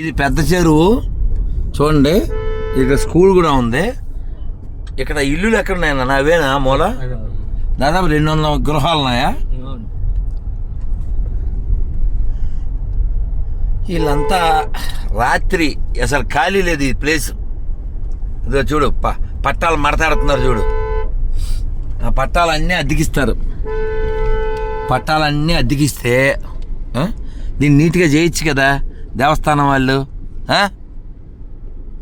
ఇది పెద్ద చెరువు. చూడండి ఇక్కడ స్కూల్ కూడా ఉంది. ఇక్కడ ఇల్లులు ఎక్కడ ఉన్నాయన్న అవేనా మూల? దాదాపు రెండు వందల గృహాలు ఉన్నాయా వీళ్ళంతా రాత్రి అసలు ఖాళీ లేదు ఈ ప్లేస్. ఇదో చూడు ప పట్టాలు మడతాడుతున్నారు చూడు. ఆ పట్టాలన్నీ అద్దెకిస్తారు. పట్టాలన్నీ అద్దెకిస్తే దీన్ని నీట్గా చేయొచ్చు కదా. దేవస్థానం వాళ్ళు?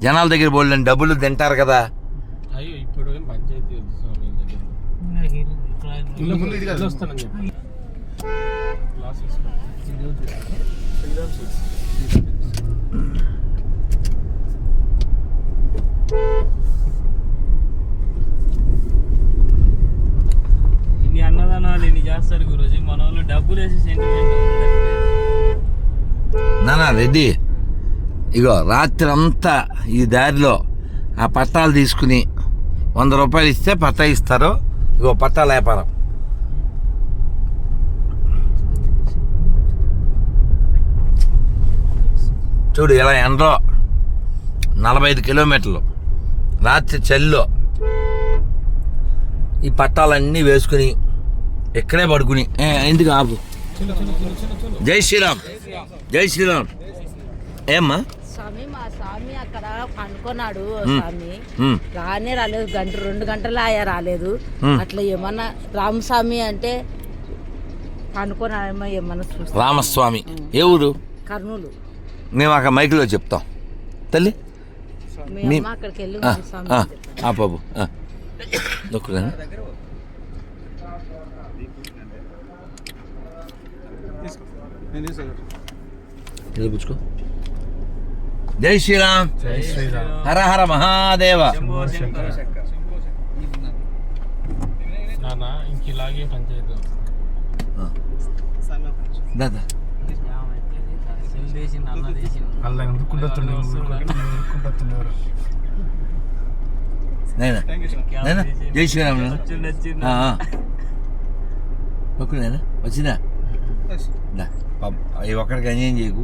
జనాల దగ్గర బోల్డని డబ్బులు తింటారు కదా. అయ్యో ఇప్పుడు పంచాయతీ ఇన్ని అన్నదానాలు ఇన్ని చేస్తారు గురుజీ. మన వాళ్ళు డబ్బులు వేసి సెంటిమెంట్ నానా రెడ్డి. ఇగో రాత్రి అంతా ఈ దారిలో ఆ పట్టాలు తీసుకుని వంద రూపాయలు ఇస్తే పట్టా ఇస్తారు. ఇగో పట్టాల వ్యాపారం చూడు ఇలా ఎండలో నలభై ఐదు కిలోమీటర్లు. రాత్రి చలిలో ఈ పట్టాలన్నీ వేసుకుని ఇక్కడే పడుకుని ఎందుకు ఆపు. జై శ్రీరామ్. జై శ్రీరామ్. ఏమ్మా? స్వామి మా స్వామి అక్కడ పండుకున్నాడు. స్వామి. రానే రాలేదు గంట రెండు గంటల ఆయా రాలేదు. అట్లా ఏమన్నా రామస్వామి అంటే పండుకున్నాడేమో ఏమన్నా చూస్తా. రామస్వామి. ఏ ఊరు? కర్నూలు. మేము అక్కడ మైకులో చెప్తాం. తల్లి? మీ అమ్మ అక్కడికి వెళ్ళి ఆ, స్వామి బాబు. నొక్కులేనా నేను పుచ్చుకో. జై శ్రీరామ్. హర హర మహాదేవ. నాన్న ఇంక ఇలాగే పంచాయతీ ఆ. దాదా అలా జై శ్రీరామ్. వచ్చింది అవి ఒక్కడికి అన్యాయం చేయకు.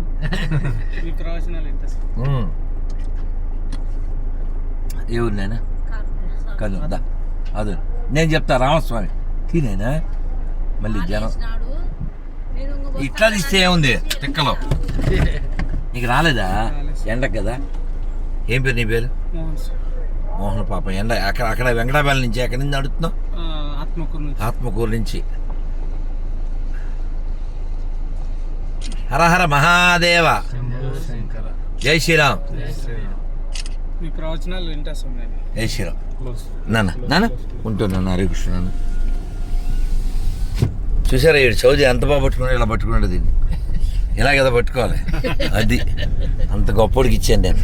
ఏ ఊరు నాయనా కాదు. దా అదు. నేను చెప్తా రామస్వామి. తినేనా? మళ్ళీ జనం. ఇట్లా తీస్తే ఏముంది? తిక్కలో. నీకు రాలేదా? ఎండ కదా? ఏం పేరు నీ పేరు? మోహన్ పాపం ఎండ అక్కడ అక్కడ వెంకటాబాల నుంచి ఎక్కడి నుంచి అడుగుతున్నావు ఆత్మకూరు నుంచి. ఆత్మకూరు నుంచి హర హర మహాదేవ జై శ్రీరామ్. మీ ప్రవచనాలు వింటా స్వామి. జై శ్రీరామ్. నాన్న నాన్న. ఉంటున్నాను హరే కృష్ణ నాన్న. చూసారా ఈడు చౌదరి ఎంత బాగా పట్టుకున్నాడు ఇలా పట్టుకున్నాడు దీన్ని. ఇలా కదా పట్టుకోవాలి. అది. అంత గొప్పడికి ఇచ్చాను నేను.